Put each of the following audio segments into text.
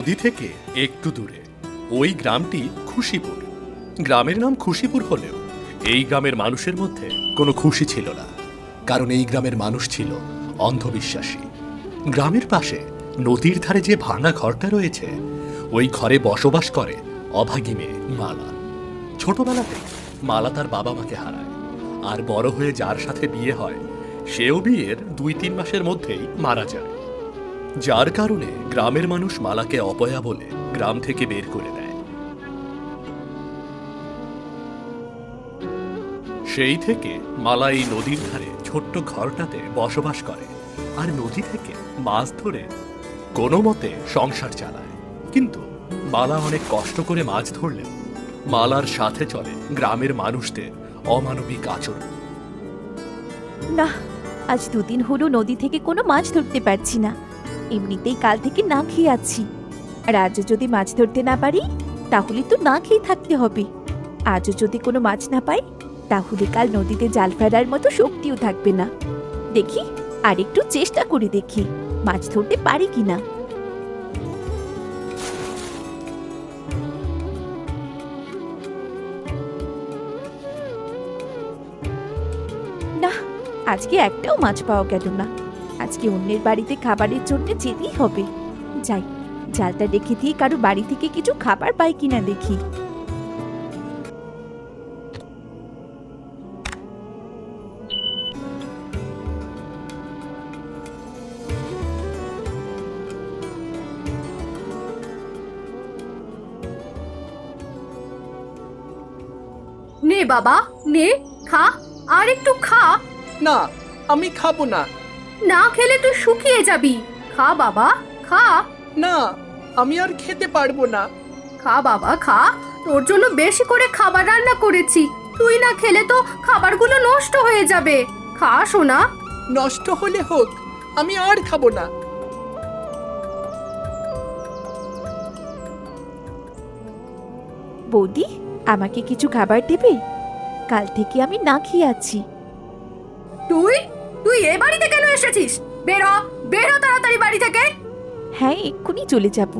নদী থেকে একটু দূরে, ওই গ্রামটি খুশিপুর। গ্রামের নাম খুশিপুর হলেও এই গ্রামের মানুষের মধ্যে কোনো খুশি ছিল না, কারণ এই গ্রামের মানুষ ছিল অন্ধবিশ্বাসী। গ্রামের পাশে নদীর ধারে যে ভাঙা ঘরটা রয়েছে, ওই ঘরে বসবাস করে অভাগী মেয়ে মালা। ছোটবেলাতে মালা তার বাবা মাকে হারায়, আর বড় হয়ে যার সাথে বিয়ে হয়, সেও বিয়ের দুই তিন মাসের মধ্যেই মারা যায়। যার কারণে গ্রামের মানুষ মালাকে অপয়া বলে গ্রাম থেকে বের করে দেয়। সেই থেকে মালা এই নদীর ধারে ছোট্ট ঘরটাতে বসবাস করে আর নদী থেকে মাছ ধরে কোনো মতে সংসার চালায়। কিন্তু মালা অনেক কষ্ট করে মাছ ধরলেও মালার সাথে চলে গ্রামের মানুষদের অমানবিক আচরণ। না, আজ দুদিন হলো নদী থেকে কোনো মাছ ধরতে পারছি না। এমনিতেই কাল থেকে না খেয়ে আছি। আর আজও যদি মাছ ধরতে না পারি, তাহলে তো না খেয়ে থাকতে হবে। আজও যদি কোনো মাছ না পাই, তাহলে কাল নদীতে জাল ফেলার মতো শক্তিও থাকবে না। দেখি আর একটু চেষ্টা করে দেখি, মাছ ধরতে পারি কিনা। না আজকে একটাও মাছ পাওয়া গেল না। আজকে অন্যের বাড়িতে খাবারের জন্য যেতেই হবে। যাই জালটা রেখে দিয়ে কারও বাড়ি থেকে কিছু খাবার পাই কিনা দেখি। নে বাবা নে খা আর একটু খা। না আমি খাব না। না খেলে তুই শুকিয়ে যাবি। খা বাবা খা। না আমি আর খেতে পারব না। খা বাবা খা। তোর জন্য বেশি করে খাবার রান্না করেছি। তুই না খেলে তো খাবারগুলো নষ্ট হয়ে যাবে। খা সোনা। নষ্ট হলে হোক আমি আর খাব না। বৌদি আমাকে কিছু খাবার দেবে? কাল থেকে আমি না খেয়ে আছি। তুই তুই এ বাড়িতে কেন এসেছিস? বের হ বের হ তাড়াতাড়ি বাড়ি থেকে। হ্যাঁ এক্ষুনি চলে যাব।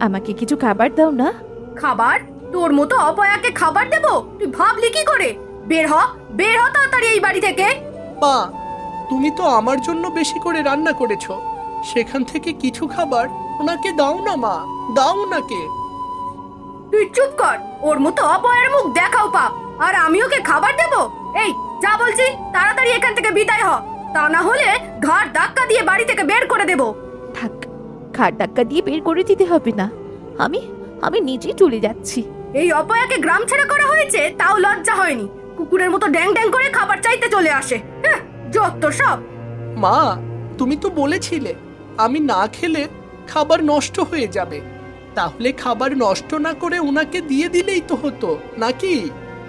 আমাকে কিছু খাবার দাও না। খাবার? তোর মতো অপয়াকে খাবার দেব? তুই ভাবলি কি করে? বের হ বের হ তাড়াতাড়ি এই বাড়ি থেকে। মা তুমি তো আমার জন্য বেশি করে রান্না করেছ। সেখান থেকে কিছু খাবার ওনাকে দাও না মা। দাও ওনাকে। তুই চুপ কর ওর মতো অপয়ের মুখ দেখাও পাপ। আর আমি ওকে খাবার দেব? এই যা বলছি তাড়াতাড়ি এখান থেকে বিদায় হ। তা না হলে ঘাড় ধাক্কা দিয়ে বাড়ি থেকে বের করে দেব। থাক খাট ধাক্কা দিয়ে বের করে দিতে হবে না। আমি আমি নিজেই চলে যাচ্ছি। এই অপয়াকে গ্রাম ছেড়ে করা হয়েছে তাও লজ্জা হয়নি। কুকুরের মতো ড্যাং ড্যাং করে খাবার চাইতে চলে আসে। হ্যাঁ, যত সব। মা তুমি তো বলেছিলে আমি না খেলে খাবার নষ্ট হয়ে যাবে। তাহলে খাবার নষ্ট না করে ওনাকে দিয়ে দিলেই তো হতো নাকি?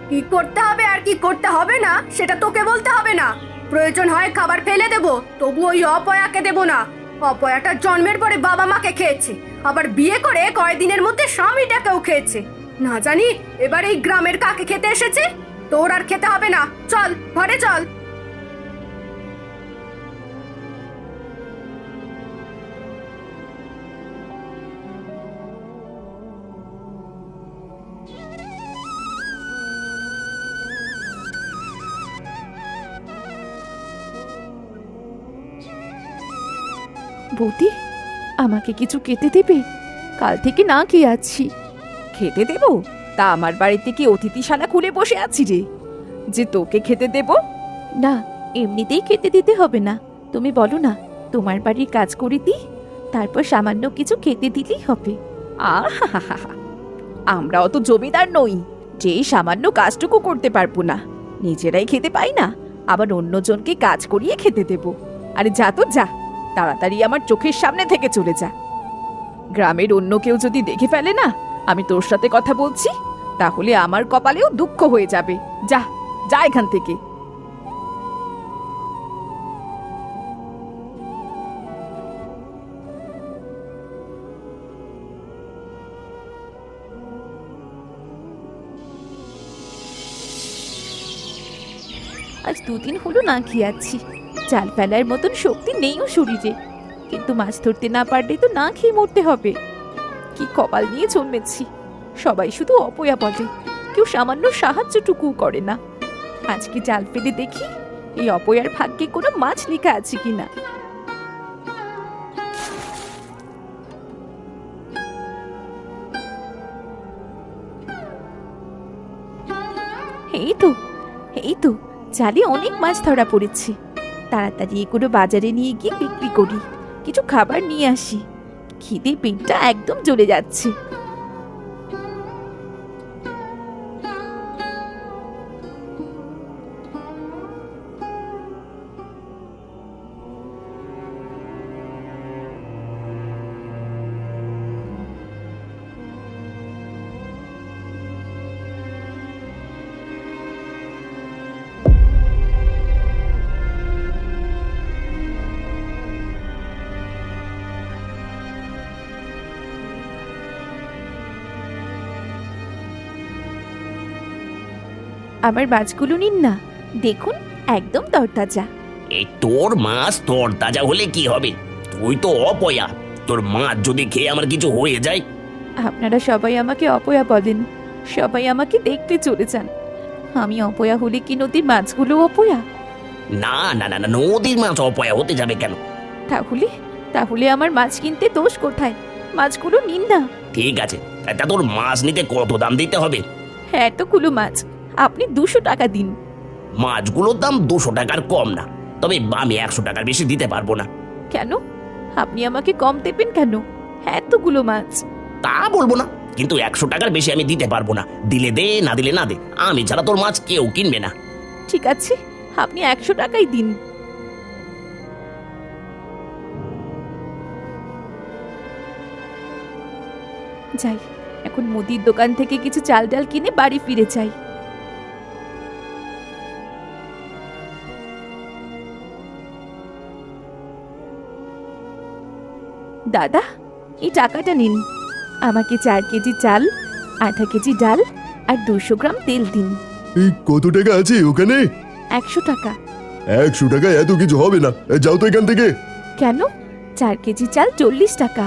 কি করতে হবে আর কি করতে হবে না সেটা তোকে বলতে হবে না। প্রয়োজন হয় খাবার ফেলে দেব, তবু ওই অপয়াকে দেব না। অপয়াটা জন্মের পরে বাবা মাকে খেয়েছে, আবার বিয়ে করে কয়দিনের মধ্যে স্বামীটাকেও খেয়েছে। না জানি, এবার এই গ্রামের কাকে খেতে এসেছে? তোর আর খেতে হবে না। চল, ঘরে চল। বৌদি আমাকে কিছু খেতে দেবে? কাল থেকে না খেয়ে আছি। খেতে দেব? তা আমার বাড়িতে কি অতিথিশালা খুলে বসে আছি রে? যে তোকে খেতে দেব? না এমনিতেই খেতে দিতে হবে না। তুমি বলো না তোমার বাড়ির কাজ করে দিই তারপর সামান্য কিছু খেতে দিলেই হবে। আহা আমরা অত জমিদার নই যে সামান্য কাজটুকু করতে পারব না। নিজেরাই খেতে পাই না আবার অন্যজনকে কাজ করিয়ে খেতে দেব। আরে যা তো যা। তাড়াতাড়ি আমার চোখের সামনে থেকে চলে যা। গ্রামের অন্য কেউ যদি দেখে ফেলে না, আমি তোর সাথে কথা বলছি, তাহলে আমার কপালেও দুঃখ হয়ে যাবে। যা যা এখান থেকে। আজ দুদিন হলো না খেয়ে চাল ফেলার মতন শক্তি নেইও শরীরে। কিন্তু মাছ ধরতে না পারলে তো না খেয়ে মরতে হবে। কি কপাল নিয়ে জন্মেছি। সবাই শুধু অপয়া বলে। কেউ সামান্য সাহায্যটুকু করে না। আজকে জাল ফেলে দেখি এই অপয়ার ভাগ্যে কোনো মাছ লেখা আছে কিনা। এই তো এই তো, জালে অনেক মাছ ধরা পড়েছে। তাড়াতাড়ি এগুলো বাজারে নিয়ে গিয়ে বিক্রি করি। কিছু খাবার নিয়ে আসি। খিদে পেটটা একদম জ্বলে যাচ্ছে। আমার মাছগুলো নিন না। দেখুন একদম তরতাজা। এই তোর মাছ তোর তাজা হলে কি হবে? তুই তো অপয়া। তোর মাছ যদি খেয়ে আমার কিছু হয়ে যায়। আপনারা সবাই আমাকে অপয়া বলেন। সবাই আমাকে দেখতে চলে যান। আমি অপয়া হলে কি নদীর মাছগুলো অপয়া? না না না না নদীর মাছ অপয়া হতে যাবে কেন? তাহলে তাহলে আমার মাছ কিনতে দোষ কোথায়? মাছগুলো নিন না। ঠিক আছে তা তোর মাছ নিতে কত দাম দিতে হবে? হ্যাঁ এতগুলো মাছ। আপনি দুশো টাকা দিন। মাছগুলোর দাম দুশো টাকার কম না। তবে আমি একশো টাকার বেশি দিতে পারব না। কেন? আপনি আমাকে কম দেবেন কেন? এতগুলো মাছ। তা বলব না কিন্তু একশো টাকার বেশি আমি দিতে পারব না। দিলে দে না দিলে না দে আমি ছাড়া তোর মাছ কেউ কিনবে না। ঠিক আছে আপনি একশো টাকাই দিন। যাই এখন মুদির দোকান থেকে কিছু চাল ডাল কিনে বাড়ি ফিরে যাই। দাদা এই টাকাটা নিন। আমাকে চার কেজি চাল আধা কেজি ডাল আর দুশো গ্রাম তেল দিন। এই কত টাকা আছে ওখানে? একশো টাকা। একশো টাকা এত কিছু হবে না। যাও তো এখান থেকে। কেন? চার কেজি চাল চল্লিশ টাকা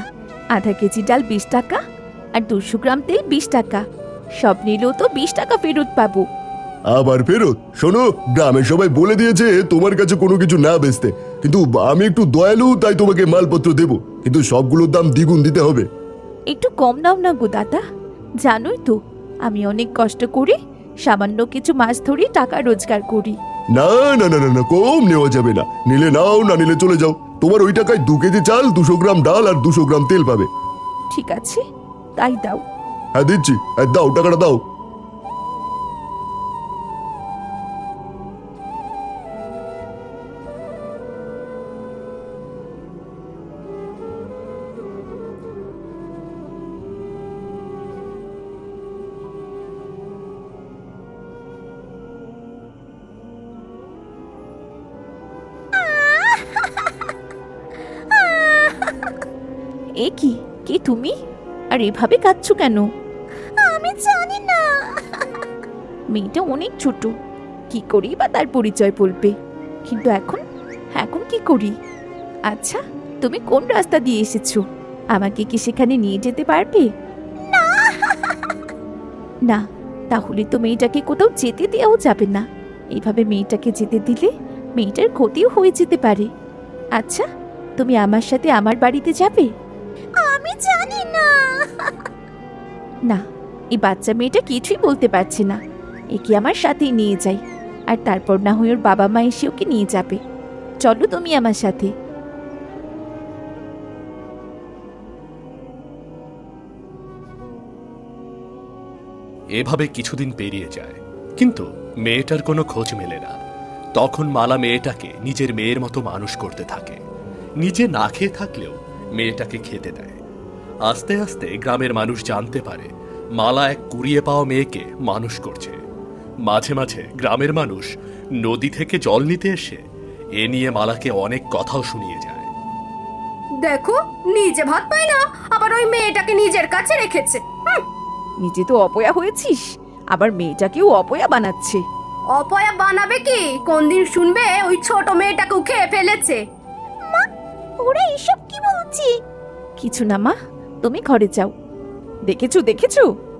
আধা কেজি ডাল বিশ টাকা আর দুশো গ্রাম তেল বিশ টাকা। সব নিলেও তো বিশ টাকা ফেরত পাবো। আবার ফেরত? শোনো গ্রামের সবাই বলে দিয়েছে তোমার কাছে কোনো কিছু না বেচতে। কিন্তু আমি একটু দয়ালু তাই তোমাকে মালপত্র দেব। কিন্তু সবগুলোর দাম দ্বিগুণ দিতে হবে। একটু কম নাও না গো দাদা। জানোই তো আমি অনেক কষ্ট করে সামান্য কিছু মাছ ধরে টাকা রোজগার করি। না না না না না কম নেওয়া যাবে না। নিলে নাও না নিলে চলে যাও। তোমার ওই টাকায় দু কেজি চাল দুশো গ্রাম ডাল আর দুশো গ্রাম তেল পাবে। ঠিক আছে তাই দাও। হ্যাঁ দিচ্ছি। হ্যাঁ দাও টাকাটা দাও। এ কি? কে তুমি? আর এভাবে কাঁদছো কেন? আমি জানি না। মেয়েটা অনেক ছোট। কি করি বা তার পরিচয় বলবে? কিন্তু এখন এখন কি করি? আচ্ছা তুমি কোন রাস্তা দিয়ে এসেছ? আমাকে কি সেখানে নিয়ে যেতে পারবে? না। তাহলে তো মেয়েটাকে কোথাও যেতে দেওয়াও যাবে না। এইভাবে মেয়েটাকে যেতে দিলে মেয়েটার ক্ষতিও হয়ে যেতে পারে। আচ্ছা তুমি আমার সাথে আমার বাড়িতে যাবে? না, এই বাচ্চা মেয়েটা কিছুই বলতে পারছে না। একে আমার সাথেই নিয়ে যাই, আর তারপর না হয় ওর বাবা মা এসে ওকে নিয়ে যাবে। চলো তুমি আমার সাথে। এভাবে কিছুদিন পেরিয়ে যায়, কিন্তু মেয়েটার কোনো খোঁজ মেলে না। তখন মালা মেয়েটাকে নিজের মেয়ের মতো মানুষ করতে থাকে। নিজে না খেয়ে থাকলেও মেয়েটাকে খেতে দেয়। আস্তে আস্তে গ্রামের মানুষ জানতে পারে মালা এক কুড়িয়ে পাওয়া মেয়েকে মানুষ করছে। মাঝে মাঝে গ্রামের মানুষ নদী থেকে জল নিতে এসে এ নিয়ে মালাকে অনেক কথাও শুনিয়ে যায়। দেখো নিজে ভাত পায় না আবার ওই মেয়েটাকে নিজের কাছে রেখেছে। নিজে তো অপয়া হয়েছিস আবার মেয়েটাকেও অপয়া বানাচ্ছে। অপয়া বানাবে কি? কোন দিন শুনবে ওই ছোট মেয়েটাকেও খেয়ে ফেলেছে। মা ওরা এসব কি বলছে? কিছু না মা তুমি ঘরে যাও। দেখেছ দেখেছ?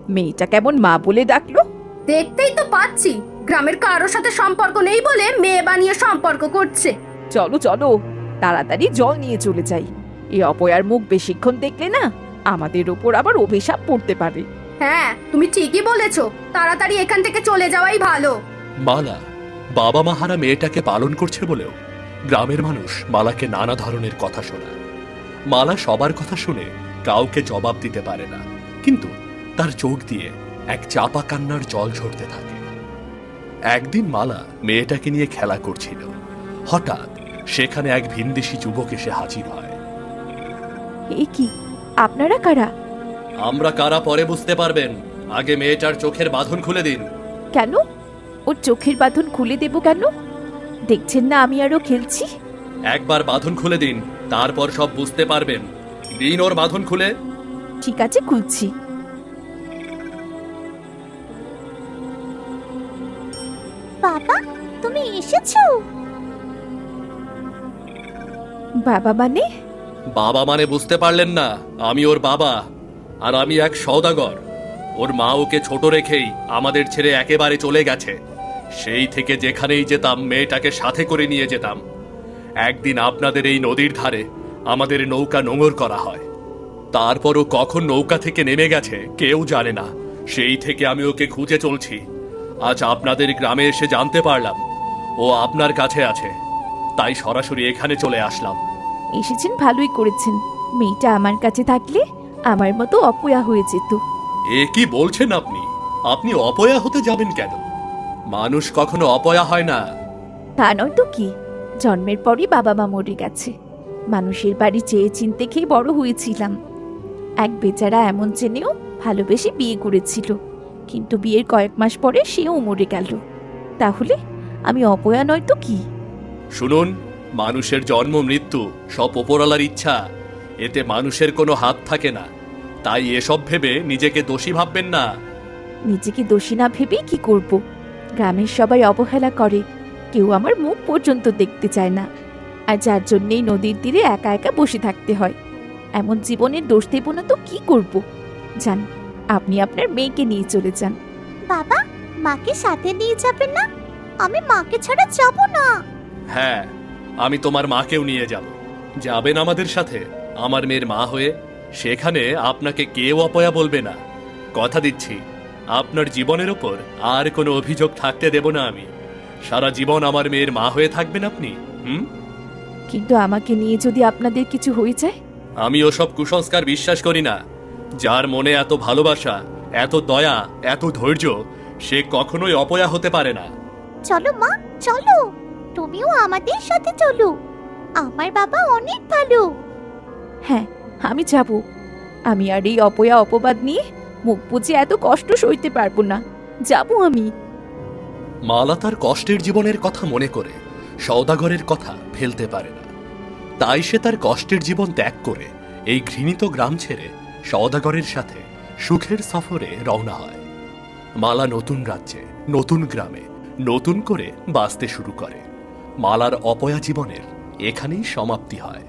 মেয়েটা কেমন মা বলে ডাকলো? দেখতেই তো পাচ্ছি। গ্রামের কারোর সাথে সম্পর্ক নেই বলে মেয়ে বানিয়ে সম্পর্ক করছে। চলো চলো তাড়াতাড়ি জল নিয়ে চলে যাই। এই অপয়ার মুখ বেশিক্ষণ দেখলে না আমাদের ওপর আবার অভিশাপ পড়তে পারে। হ্যাঁ তুমি ঠিকই বলেছ। তাড়াতাড়ি এখান থেকে চলে যাওয়াই ভালো। মালা বাবা মাহারা মেয়েটাকে পালন করছে বলেও গ্রামের মানুষ মালাকে নানা ধরনের কথা শোনায়। মালা সবার কথা শুনে কাউকে জবাব দিতে পারে না। কিন্তু তার চোখ দিয়ে এক চাপা কান্নার জল ঝরতে থাকে। একদিন মালা মেয়েটাকে নিয়ে খেলা করছিল। হঠাৎ সেখানে এক ভিনদেশি যুবক এসে হাজির হয়। এ কি? আপনারা কারা? আমরা কারা পরে বুঝতে পারবেন। আগে মেয়েটার চোখের বাঁধন খুলে দিন। কেন? ওর চোখের বাঁধন খুলে দেব কেন? দেখছেন না আমি আরও খেলছি? একবার বাঁধন খুলে দিন তারপর সব বুঝতে পারবেন। দিন ওর বাঁধন খুলে। ঠিক আছে খুলছি। বাবা তুমি এসেছ? বাবা মানে? বাবা মানে বুঝতে পারলেন না আমি ওর বাবা আর আমি এক সওদাগর ওর মা ওকে ছোট রেখেই আমাদের ছেড়ে একেবারে চলে গেছে। সেই থেকে যেখানেই যেতাম মেয়েটাকে সাথে করে নিয়ে যেতাম। একদিন আপনাদের এই নদীর ধারে আমাদের নৌকা নোঙর করা হয়। তারপরও কখন নৌকা থেকে নেমে গেছে কেউ জানে না। সেই থেকে আমি ওকে খুঁজে চলছি। আজ আপনাদের গ্রামে এসে জানতে পারলাম। ও আপনার কাছে আছে। তাই সরাসরি এখানে চলে আসলাম। এসেছেন ভালোই করেছেন। মেয়েটা আমার কাছে থাকলে আমার মতো অপয়া হয়ে যেত। এ কি বলছেন আপনি? আপনি অপয়া হতে যাবেন কেন? মানুষ কখনো অপয়া হয় না। তা নয় তো কি? জন্মের পরই বাবা মা মরে গেছে। মানুষের বাড়ি চেয়ে চিনতে খেয়ে বড় হয়েছিলাম। এক বেচারা এমন চেনেও ভালোবেসে বিয়ে করেছিল কিন্তু বিয়ের কয়েক মাস পরে সেও মরে গেল। তাহলে আমি অপয়া নয় তো কি? শুনুন মানুষের জন্ম মৃত্যু সব ওপরালার ইচ্ছা। এতে মানুষের কোনো হাত থাকে না। তাই এসব ভেবে নিজেকে দোষী ভাববেন না। নিজেকে দোষী না ভেবেই কি করব? গ্রামের সবাই অবহেলা করে। কেউ আমার মুখ পর্যন্ত দেখতে চায় না। আর যার জন্যেই নদীর তীরে একা একা বসে থাকতে হয়। এমন জীবনের দোষ দেব না তো কি করব? যান আপনি আপনার মেয়েকে নিয়ে চলে যান। বাবা মাকে সাথে নিয়ে যাবেন না? আমি মাকে ছাড়া যাব না। হ্যাঁ আমি তোমার মাকেও নিয়ে যাব। যাবেন আমাদের সাথে আমার মেয়ের মা হয়ে সেখানে আপনাকে কেউ অপয়া বলবে না। কথা দিচ্ছি আপনার জীবনের ওপর আর কোনো অভিযোগ থাকতে দেব না আমি। সারা জীবন আমার মেয়ের মা হয়ে থাকবেন আপনি হুম? কিন্তু আমাকে নিয়ে যদি আপনাদের কিছু হয়ে যায়? আমি ওসব কুসংস্কার বিশ্বাস করি না। যার মনে এত ভালোবাসা এত দয়া এত ধৈর্য সে কখনোই অপয়া হতে পারে না। চলো মা চলো। তুমিও আমাদের সাথে চলো। আমার বাবা অনেক ভালো। হ্যাঁ আমি যাব। আমি আর এই অপয়া অপবাদ নিয়ে মুখ বুঝে এত কষ্ট সইতে পারব না। যাব আমি। মালা তার কষ্টের জীবনের কথা মনে করে সওদাগরের কথা ফেলতে পারে না। তাই সে তার কষ্টের জীবন ত্যাগ করে এই ঘৃণিত গ্রাম ছেড়ে সওদাগরের সাথে সুখের সফরে রওনা হয়। মালা নতুন রাজ্যে, নতুন গ্রামে, নতুন করে বাঁচতে শুরু করে। মালার অপয়া জীবনের এখানেই সমাপ্তি হয়।